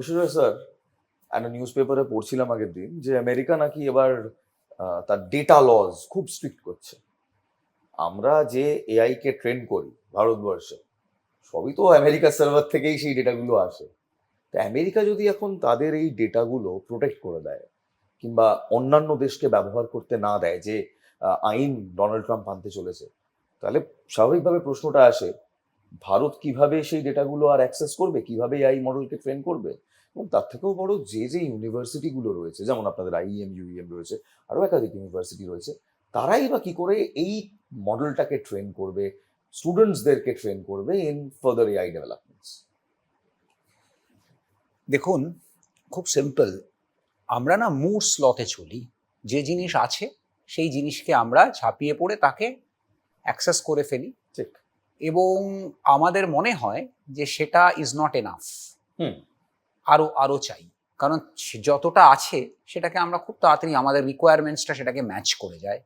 বিশেষজ্ঞ স্যার একটা নিউজ পেপারে পড়ছিলাম আগের দিন যে আমেরিকা নাকি এবার তার ডেটা লজ খুব স্ট্রিক্ট করছে। আমরা যে এআই কে ট্রেন করি ভারতবর্ষে, সবই তো আমেরিকার সার্ভার থেকেই সেই ডেটাগুলো আসে। তো আমেরিকা যদি এখন তাদের এই ডেটাগুলো প্রোটেক্ট করে দেয়, কিংবা অন্যান্য দেশকে ব্যবহার করতে না দেয়, যে আইন ডোনাল্ড ট্রাম্প আনতে চলেছে, তাহলে স্বাভাবিকভাবে প্রশ্নটা আসে, ভারত কীভাবে সেই ডেটাগুলো আর অ্যাক্সেস করবে, কীভাবে এই মডেলকে ট্রেন করবে? এবং তার থেকেও বড় যে যে ইউনিভার্সিটিগুলো রয়েছে যেমন আপনাদের আইএম ইউএম রয়েছে আরও একাধিক ইউনিভার্সিটি রয়েছে তারাই বা কি করে এই মডেলটাকে ট্রেন করবে স্টুডেন্টসদেরকে ট্রেন করবে ইন ফার্দার এআই ডেভেলপমেন্টস দেখুন খুব সিম্পল আমরা না মুড স্লতে চলি যে জিনিস আছে সেই জিনিসকে আমরা ঝাঁপিয়ে পড়ে তাকে অ্যাক্সেস করে ফেলি। ঠিক। এবং আমাদের মনে হয় যে সেটা ইজ নট এনাফ হুম। আরও আরও চাই। কারণ যতটা আছে সেটাকে আমরা খুব তাড়াতাড়ি আমাদের রিকোয়ারমেন্টসটা সেটাকে ম্যাচ করে যায়।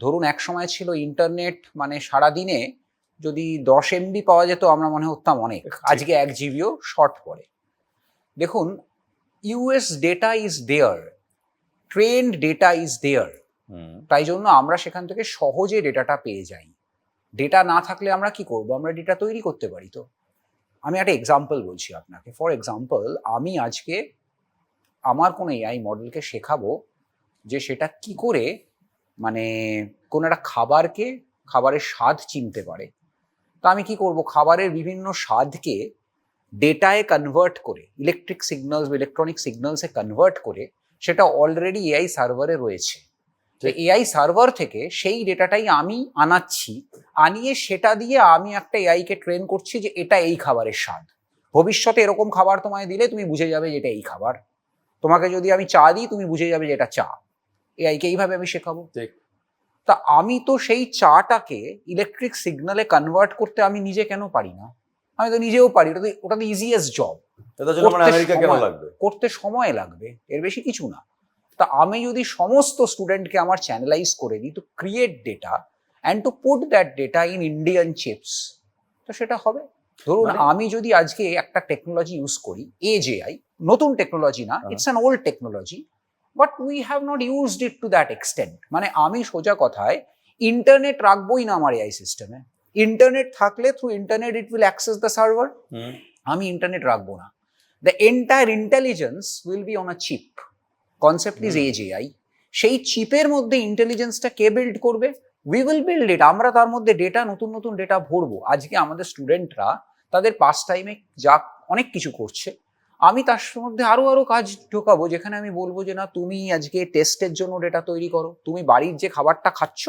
ধরুন এক সময় ছিল ইন্টারনেট মানে সারা দিনে যদি দশ এমবি পাওয়া যেত আমরা মনে হতাম অনেক। আজকে এক জিবিও শর্ট পড়ে। দেখুন US data is there trend data is there তাই জন্য আমরা সেখান থেকে সহজে ডেটাটা পেয়ে যাই। ডেটা না থাকলে আমরা কি করব? আমরা ডেটা তৈরি করতে পারি তো। আমি একটা এক্সাম্পল বলছি আপনাকে। ফর এক্সাম্পল আমি আজকে আমার কোনো এআই মডেলকে শেখাবো যে সেটা কি করে মানে কোনো একটা খাবারকে খাবারের স্বাদ চিনতে পারে। তা আমি কি করব? খাবারের বিভিন্ন স্বাদকে ডেটায় কনভার্ট করে ইলেকট্রিক সিগন্যালস ইলেকট্রনিক সিগন্যালসে কনভার্ট করে সেটা অলরেডি এআই সার্ভারে রয়েছে। তো এআই সার্ভার থেকে সেই ডেটাটাই আমি আনাচ্ছি আনিয়ে সেটা দিয়ে আমি একটা এআইকে ট্রেন করছি যে এটা এই খাবারের স্বাদ। ভবিষ্যতে এরকম খাবার তোমায় দিলে তুমি বুঝে যাবে যে এটা এই খাবার। তোমাকে যদি আমি চা দিই তুমি বুঝে যাবে যে এটা চা। এআইকে এইভাবে আমি শেখাবো। তা আমি তো সেই চাটাকে ইলেকট্রিক সিগনালে কনভার্ট করতে আমি নিজে কেন পারি না? আমি তো নিজেও পারি ওটা তো ওটা তো ইজিয়েস্ট জব করতে সময় লাগবে? এর বেশি কিছু না। তা আমি যদি সমস্ত স্টুডেন্টকে আমার চ্যানেলাইজ করে দিই তো create data and to put that data in Indian chips তো সেটা হবে। ধরুন মানে- আমি যদি আজকে একটা টেকনোলজি ইউজ করি এজেআই নতুন টেকনোলজি না। It's an old technology but we have not used it to that extent মানে আমি সোজা কথায় ইন্টারনেট রাখবোই না আমার এআই সিস্টেমে ইন্টারনেট থাকলে through internet it will access the server আমি ইন্টারনেট রাখব না। The entire intelligence will be on a chip concept is hmm. Edge AI সেই চিপের মধ্যে ইন্টেলিজেন্সটা কে বিল্ড করবে? উই উইল বিল্ড ইট আমরা তার মধ্যে ডেটা নতুন নতুন ডেটা ভরবো। আজকে আমাদের স্টুডেন্টরা তাদের পাস টাইমে যা অনেক কিছু করছে, আমি তার মধ্যে আরও আরও কাজ ঢোকাবো, যেখানে আমি বলব যে, না, তুমি আজকে টেস্টের জন্য ডেটা তৈরি করো। তুমি বাড়ির যে খাবারটা খাচ্ছ,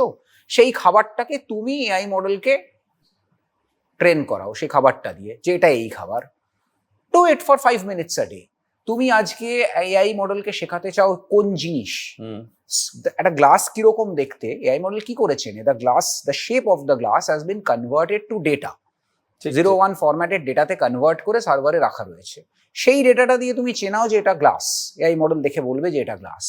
সেই খাবারটাকে তুমি এআই মডেলকে ট্রেন করাও, সেই খাবারটা দিয়ে, যে এটা এই খাবার। To eat for five minutes a day তুমি আজকে এআই মডেলকে শেখাতে চাও কোন জিনিস? একটা গ্লাস কীরকম দেখতে? এআই মডেল কি করেছেন the glass the shape of the glass has been converted to data zero one formatted ডেটাতে কনভার্ট করে সার্ভারে রাখা রয়েছে। সেই ডেটাটা দিয়ে তুমি চেনাও যে এটা গ্লাস এআই মডেল দেখে বলবে যে এটা গ্লাস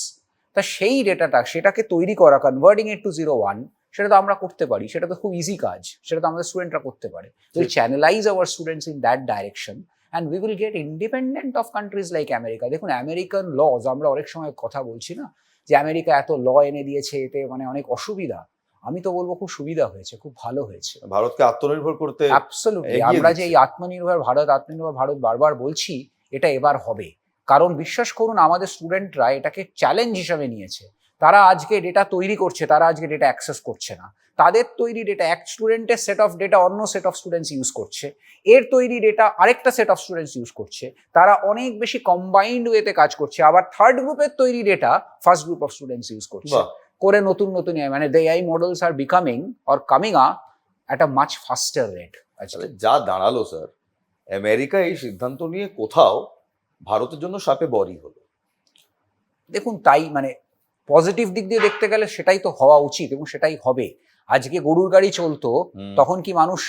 তা সেই ডেটাটা সেটাকে তৈরি করা converting it to zero one সেটা তো আমরা করতে পারি। সেটা তো খুব ইজি কাজ। সেটা তো আমাদের স্টুডেন্টরা করতে পারে। Channelise our students in that direction and we will get independent of countries like America দেখুন আমেরিকান লজ আমরা অনেক সময় কথা বলছি না যে আমেরিকা এত ল এনে দিয়েছে এতে মানে অনেক অসুবিধা। আমি তো বলব খুব সুবিধা হয়েছে খুব ভালো হয়েছে। ভারতকে আত্মনির্ভর করতে অ্যাবসলুটলি আমরা যে এই আত্মনির্ভর ভারত আত্মনির্ভর ভারত বারবার বলছি এটা এবার হবে। কারণ বিশ্বাস করুন আমাদের স্টুডেন্টরা এটাকে চ্যালেঞ্জ হিসাবে নিয়েছে। তারা আজকে ডেটা তৈরি করছে তারা আজকে ডেটা অ্যাক্সেস করছে না। তাদের তৈরি ডেটা এক স্টুডেন্টের সেট অফ ডেটা অন্য সেট অফ স্টুডেন্টস ইউজ করছে। এর তৈরি ডেটা আরেকটা সেট অফ স্টুডেন্টস ইউজ করছে। তারা অনেক বেশি কম্বাইন্ড ওয়েতে কাজ করছে। আবার থার্ড গ্রুপের তৈরি data first group of students use করছে। করে নতুন নতুন মানে they AI models are becoming or coming a at a much faster rate যা দাঁড়াল স্যার আমেরিকা এই সিদ্ধান্ত নিয়ে কোথাও ভারতের জন্য সাপে বরই হলো। দেখুন তাই মানে পজিটিভ দিক দিয়ে দেখতে গেলে সেটাই তো হওয়া উচিত এবং সেটাই হবে। আজকে গরুর গাড়ি চলতো তখন কি মানুষ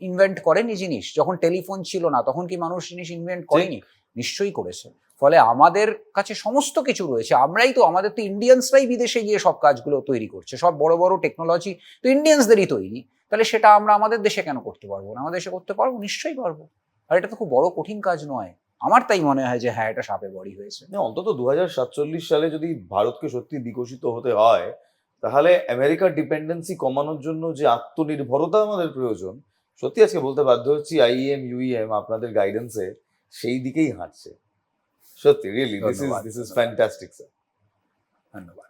ইনভেন্ট করেনি জিনিস? যখন টেলিফোন ছিল না তখন কি মানুষ জিনিস ইনভেন্ট করেনি? নিশ্চয়ই করেছে। ফলে আমাদের কাছে সমস্ত কিছু রয়েছে। আমরাই তো আমাদের তো ইন্ডিয়ানসরাই বিদেশে গিয়ে সব কাজগুলো তৈরি করছে। সব বড় বড় টেকনোলজি তো ইন্ডিয়ানসদেরই তৈরি। তাহলে সেটা আমরা আমাদের দেশে কেন করতে পারব না? আমাদের দেশে করতে পারব? নিশ্চয়ই পারব। আর এটা তো খুব বড় কঠিন কাজ নয়। আমার তাই মনে হয় যে হ্যাঁ এটা সাপে বড়ি হয়েছে। অন্তত দু সালে যদি ভারতকে সত্যি বিকশিত হতে হয় তাহলে আমেরিকার ডিপেন্ডেন্সি কমানোর জন্য যে আত্মনির্ভরতা আমাদের প্রয়োজন সত্যি আজকে বলতে বাধ্য হচ্ছি আইএম ইউএম আপনাদের গাইডেন্সে সেই দিকেই হাঁটছে। সত্যি really this is this is fantastic sir ধন্যবাদ।